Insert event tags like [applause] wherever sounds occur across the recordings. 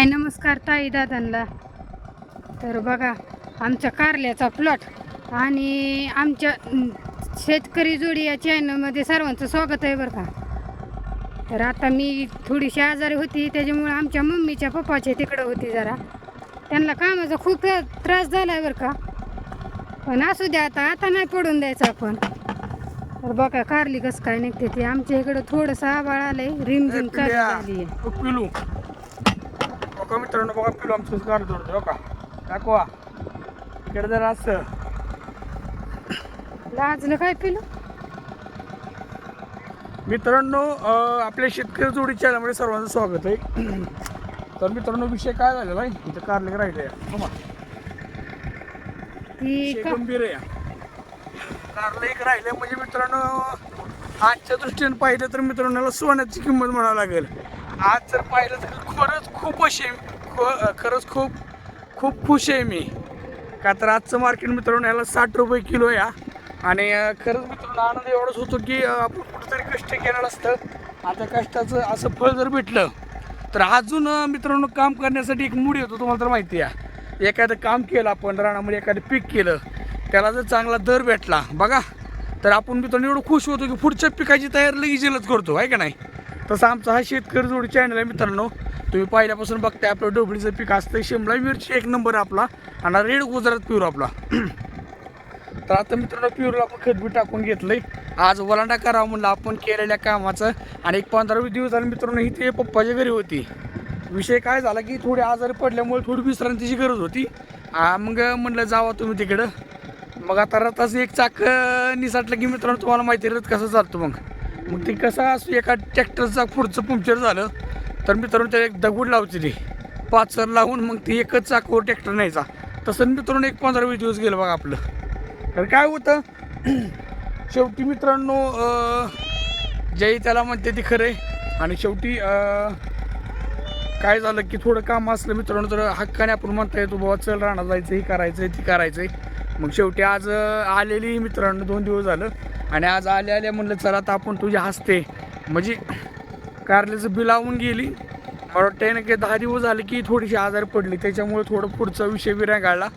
हाय नमस्कार ताई दादांना. तर बघा आमच्या कारल्याचा प्लॉट आणि आमच्या शेतकरी जोडी या चॅनलमध्ये सर्वांचं स्वागत आहे बरं का. तर आता मी थोडीशी आजारी होती त्याच्यामुळे आमच्या मम्मीच्या पप्पाच्या तिकडं होती जरा. त्यांना कामाचा खूप त्रास झाला आहे बरं का. पण असू द्या आता आता नाही पडून द्यायचं आपण. तर बघा कारली कसं काय निघते ते. आमच्या इकडं थोडंसं आबाळ आलंय रिमझिम चालू झाली आहे मित्रांनो बघा पिलू आमचं काढतो बघा. दाखवा. इकडे जर असं. लाजलं काय पिलं? मित्रांनो आपल्या शेतकरी जोडी चॅनलमध्ये सर्वांचं स्वागत आहे. तर मित्रांनो विषय काय झालेला आहे इथं कारले राहिले गंभीर आहे. कारले एक राहिले म्हणजे मित्रांनो आजच्या दृष्टीने पाहिलं तर मित्रांनो सोन्याची किंमत म्हणावं लागेल. आज जर पाहिलं तर खरंच खूप अशी ख- खरंच खूप खूप खुश आहे मी. का तर आजचं मार्केट मित्रांनो याला साठ रुपये किलो या. आणि खरंच मित्रांनो आनंद एवढाच होतो की आपण कुठेतरी कष्ट केलेलं असतं. आता कष्टाचं असं फळ जर भेटलं तर अजून मित्रांनो काम करण्यासाठी एक मूड येतो तुम्हाला तर माहिती आहे. एखादं काम केलं आपण रानामध्ये एखादं पीक केलं त्याला जर चांगला दर भेटला बघा. तर आपण मित्रांनो एवढं खुश होतो की पुढच्या पिकाची तयारी लगेच करतो आहे का नाही? तसं आमचा हा शेतकरी जोडी चॅनल आहे मित्रांनो. तुम्ही पहिल्यापासून बघताय आपलं डोबळीचं पीक असतं शिमला मिरची एक नंबर आपला आणि रेड गुजरात प्युर आपला. [clears throat] तर आता मित्रांनो प्युरला आपण खतबी टाकून घेतलंय. आज वलांडा करावा म्हणलं आपण केलेल्या कामाचं आणि एक पंधरा वीस दिवस झाले मित्रांनो ही ते पप्पाच्या घरी होती. विषय काय झाला की थोडी आजारी पडल्यामुळे थोडी विश्रांतीची गरज होती. मग म्हणलं जावा तुम्ही तिकडं. मग आता रथाचं एक चाक निसाटलं की मित्रांनो तुम्हाला माहिती रथ कसं चालतो मग. मग ते कसं असं एका ट्रॅक्टरचा पुढचं पंक्चर झालं तर मित्रांनो त्याला एक दगड लावते ती. पाच लावून मग ती एकच चाकवर ट्रॅक्टर न्यायचा. तसं मित्रांनो एक पंधरा वीस दिवस गेलं बघा आपलं. तर काय होतं [clears throat] शेवटी मित्रांनो जय त्याला म्हणते ती खरं आहे आणि शेवटी काय झालं की थोडं काम असलं मित्रांनो तर हक्काने आपण म्हणता येतो बाबा चल राहणार जायचं हे करायचं आहे ती करायचं आहे मग शेवटी आज आलेली मित्रांनो दोन दिवस झालं. आणि आज आले आले म्हणलं चला आता आपण तुझ्या हसते. म्हणजे कारल्याचं बिल लावून गेली. मला वाटतं ना की दहा दिवस झाले की थोडीशी आजार पडली. त्याच्यामुळे थोडं पुढचा विषय विराय काढला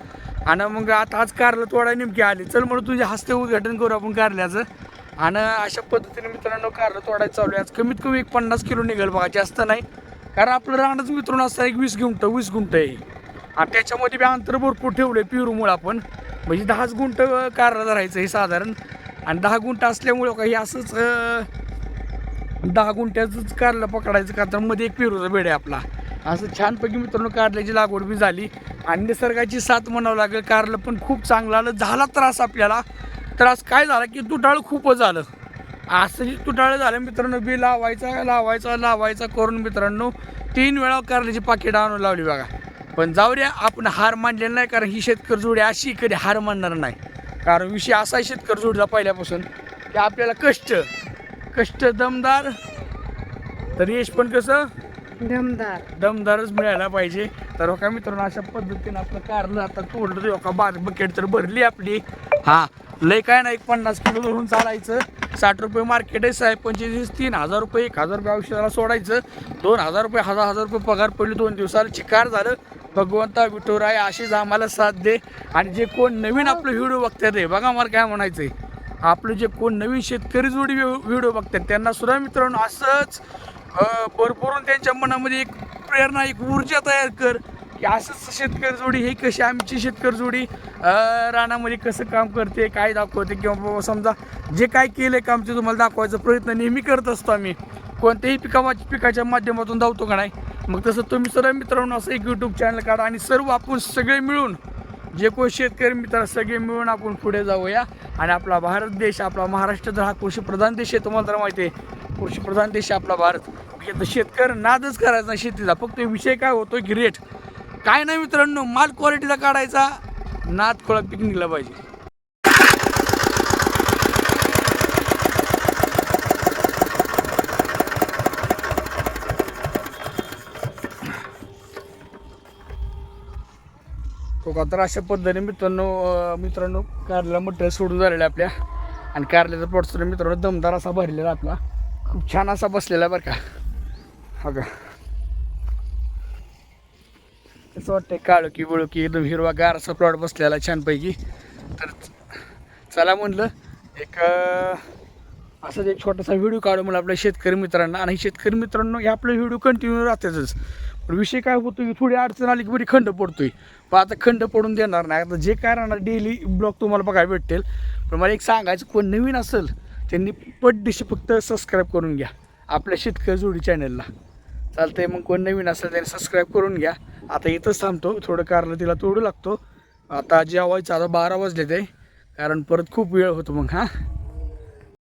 आणि मग आता आज कारलं तोडा नेमकी आली. चल म्हणून तुझ्या हस्ते उद्घाटन करू आपण कारल्याचं. आणि अशा पद्धतीने मित्रांनो कारलं तोडायचं चालू आहे. आज कमीत कमी एक पन्नास किलो निघेल बघा जास्त नाही. कारण आपलं रानच मित्रांनो असतं एक वीस गुंट वीस गुंट आहे. आणि त्याच्यामध्ये बी अंतर भरपूर ठेवलं आहे पिरूमुळं आपण. म्हणजे दहाच गुंट कारला धरायचं हे साधारण. आणि दहा गुंठ असल्यामुळं काही असंच दहा गुंठ्याचंच कारलं पकडायचं का तर मध्ये एक पेरूचा बेड आहे आपला. असं छानपैकी मित्रांनो कारल्याची लागवड बी झाली. आणि निसर्गाची साथ म्हणावं लागेल कारलं पण खूप चांगलं आलं. झाला त्रास आपल्याला. त्रास काय झाला की तुटाळ खूपच झालं. असं जे तुटाळं झालं मित्रांनो बी लावायचा लावायचा लावायचा करून मित्रांनो तीन वेळा कारल्याची पाकिट आणून लावली बघा. पण जाऊ द्या आपण हार मानलेला नाही कारण ही शेतकरी जोडी अशी कधी हार मानणार नाही. कारण विषय असा आहे शेतकरी जोडीला पहिल्यापासून की आपल्याला कष्ट कष्ट दमदार. तर यश पण कसं? दमदार. दमदारच मिळायला पाहिजे. तर हो का मित्रांनो अशा पद्धतीनं आपलं कारलं आता तोडलं हो का? बार बकेट तर भरली आपली. हा लय काय नाही एक पन्नास किलो धरून चालायचं. साठ रुपये मार्केट आहे साहेब पंचवीस तीन हजार रुपये एक हजार रुपये औषधाला सोडायचं. दोन हजार रुपये हजार हजार रुपये पगार पडली दोन दिवसाला. चिकार झालं. भगवंता विठुराय अशीच आम्हाला साथ दे. आणि जे कोण नवीन आपलं व्हिडिओ बघतात रे बघा मला काय म्हणायचं आहे आपलं जे कोण नवीन शेतकरी जोडी व्हिडिओ बघतात त्यांना सुद्धा मित्रांनो असंच अं, भरभरून त्यांच्या मनामध्ये एक प्रेरणा एक ऊर्जा तयार कर की असंच शेतकरी जोडी हे कशी आमची शेतकरी जोडी रानामध्ये कसं काम करते काय दाखवते किंवा बाबा समजा जे काय केलं आहे कामचे तुम्हाला दाखवायचा प्रयत्न नेहमी करत असतो आम्ही. कोणत्याही पिका पिकाच्या माध्यमातून धावतो का नाही? मग तसं तुम्ही सर्व मित्रांनो असं एक यूट्यूब चॅनल काढा आणि सर्व आपण सगळे मिळून जे कोण शेतकरी मित्र सगळे मिळून आपण पुढे जाऊया. आणि आपला भारत देश आपला महाराष्ट्र तर हा कृषीप्रधान देश आहे तुम्हाला तर माहिती आहे. कृषीप्रधान देश आहे आपला भारत. म्हणजे शेतकरी नादच करायचा शेतीचा फक्त विषय काय होतो की रेट काय नाही मित्रांनो माल क्वालिटीचा काढायचा नाद खोळा पिकनिकला पाहिजे. का तर अशा पद्धतीने मित्रांनो मित्रांनो कारल्या मटेरियल सोडून झालेलं आहे आपल्या. आणि कारल्याचा प्लॉट मित्रांनो दमदार असा भरलेला आपला. खूप छान असा बसलेला बरं का. हा का कसं वाटतंय काळोखी की एकदम हिरवा गारचा प्लॉट बसलेला छानपैकी. तर चला म्हणलं एक असाच एक छोटासा व्हिडिओ काढू म्हणलं आपल्या शेतकरी मित्रांना. आणि शेतकरी मित्रांनो हे आपले व्हिडिओ कंटिन्यू राहतातच पण विषय काय होतो की थोडी अडचण आली की बरी खंड पडतोय. पण आता खंड पडून देणार नाही. आता जे काय राहणार डेली ब्लॉग तुम्हाला बघायला भेटेल पण मला एक सांगायचं कोण नवीन असेल त्यांनी पटदिशी फक्त सबस्क्राईब करून घ्या. आपल्या शेतकरी जोडी चॅनलला चालतंय मग कोण नवीन असेल त्याने सबस्क्राईब करून घ्या. आता इथंच थांबतो थोडं कारलं तिला तोडू लागतो. आता जेवायचं आता बारा वाजले ते कारण परत खूप वेळ होतो मग हां.